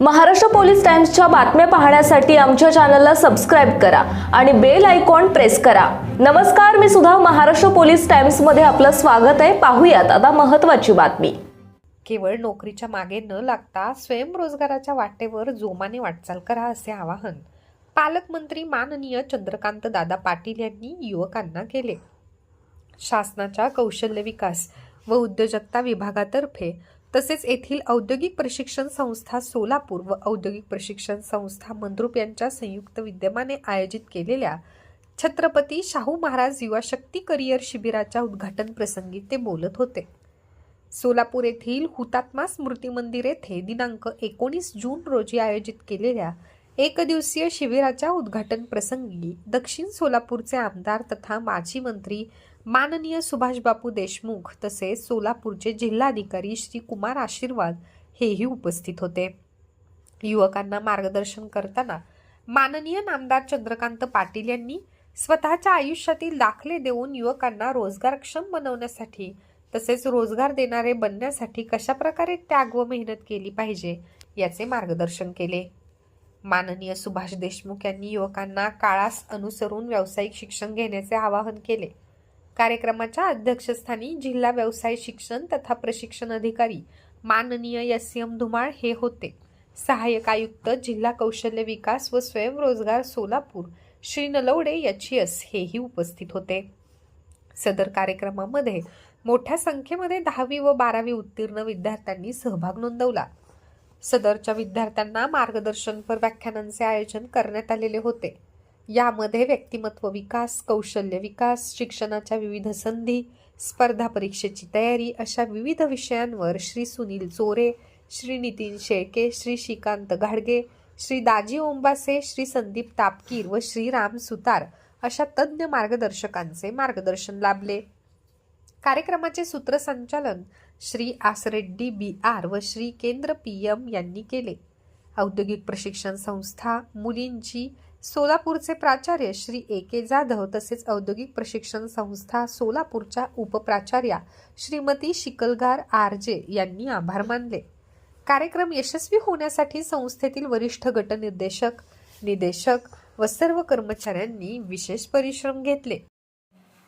Maharashtra police टाइम्सच्या बातम्या पाहण्यासाठी आमच्या चॅनलला सबस्क्राईब करा आणि बेल आयकॉन प्रेस करा. नमस्कार मी सुद्धा महाराष्ट्र पोलीस टाइम्समध्ये आपलं स्वागत आहे. पाहूयात आता महत्त्वाची बातमी. केवळ नोकरीच्या मागे न लागता स्वयंरोजगाराच्या वाटेवर जोमाने वाटचाल करा असे आवाहन. पालकमंत्री माननीय चंद्रकांत दादा पाटील यांनी युवकांना केले. शासनाच्या कौशल्य विकास व उद्योजकता विभागातर्फे तसेच येथील औद्योगिक प्रशिक्षण संस्था सोलापूर व औद्योगिक प्रशिक्षण संस्था मंद्रुप यांच्या संयुक्त विद्यमाने आयोजित केलेल्या छत्रपती शाहू महाराज युवा शक्ती करिअर शिबिराच्या उद्घाटन प्रसंगी ते बोलत होते. सोलापूर येथील हुतात्मा स्मृती मंदिर येथे दिनांक एकोणीस जून रोजी आयोजित केलेल्या एक दिवसीय शिबिराच्या उद्घाटन प्रसंगी दक्षिण सोलापूरचे आमदार तथा माजी मंत्री माननीय सुभाषबापू देशमुख तसेच सोलापूरचे जिल्हाधिकारी श्री कुमार आशीर्वाद हेही उपस्थित होते. युवकांना मार्गदर्शन करताना माननीय नामदार चंद्रकांत पाटील यांनी स्वतःच्या आयुष्यातील दाखले देऊन युवकांना रोजगारक्षम बनवण्यासाठी तसेच रोजगार देणारे बनण्यासाठी कशाप्रकारे त्याग व मेहनत केली पाहिजे याचे मार्गदर्शन केले. माननीय सुभाष देशमुख यांनी युवकांना काळास अनुसरून व्यावसायिक शिक्षण घेण्याचे आवाहन केले. कार्यक्रमाच्या अध्यक्षस्थानी जिल्हा व्यवसाय शिक्षण तथा प्रशिक्षण अधिकारी माननीय एस. एम. धुमाळ हे होते. सहाय्यक आयुक्त जिल्हा कौशल्य विकास व स्वयंरोजगार सोलापूर श्री नलवडे एच एस हेही उपस्थित होते. सदर कार्यक्रमामध्ये मोठ्या संख्येमध्ये दहावी व बारावी उत्तीर्ण विद्यार्थ्यांनी सहभाग नोंदवला. सदरच्या विद्यार्थ्यांना मार्गदर्शनपर व्याख्यानांचे आयोजन करण्यात आलेले होते. यामध्ये व्यक्तिमत्व विकास कौशल्य विकास शिक्षणाच्या विविध संधी स्पर्धा परीक्षेची तयारी अशा विविध विषयांवर श्री सुनील चोरे श्री नितीन शेळके श्री श्रीकांत घाडगे श्री दाजी ओंबासे श्री संदीप तापकीर व श्री राम सुतार अशा तज्ज्ञ मार्गदर्शकांचे मार्गदर्शन लाभले. कार्यक्रमाचे सूत्रसंचालन श्री आसरेड्डी बी आर व श्री केंद्र पी एम यांनी केले. औद्योगिक प्रशिक्षण संस्था मुलींची सोलापूरचे प्राचार्य श्री ए के जाधव तसेच औद्योगिक प्रशिक्षण संस्था सोलापूरच्या उपप्राचार्या श्रीमती शिकलगार आर जे यांनी आभार मानले. कार्यक्रम यशस्वी होण्यासाठी संस्थेतील वरिष्ठ गटनिर्देशक निदेशक व सर्व कर्मचाऱ्यांनी विशेष परिश्रम घेतले.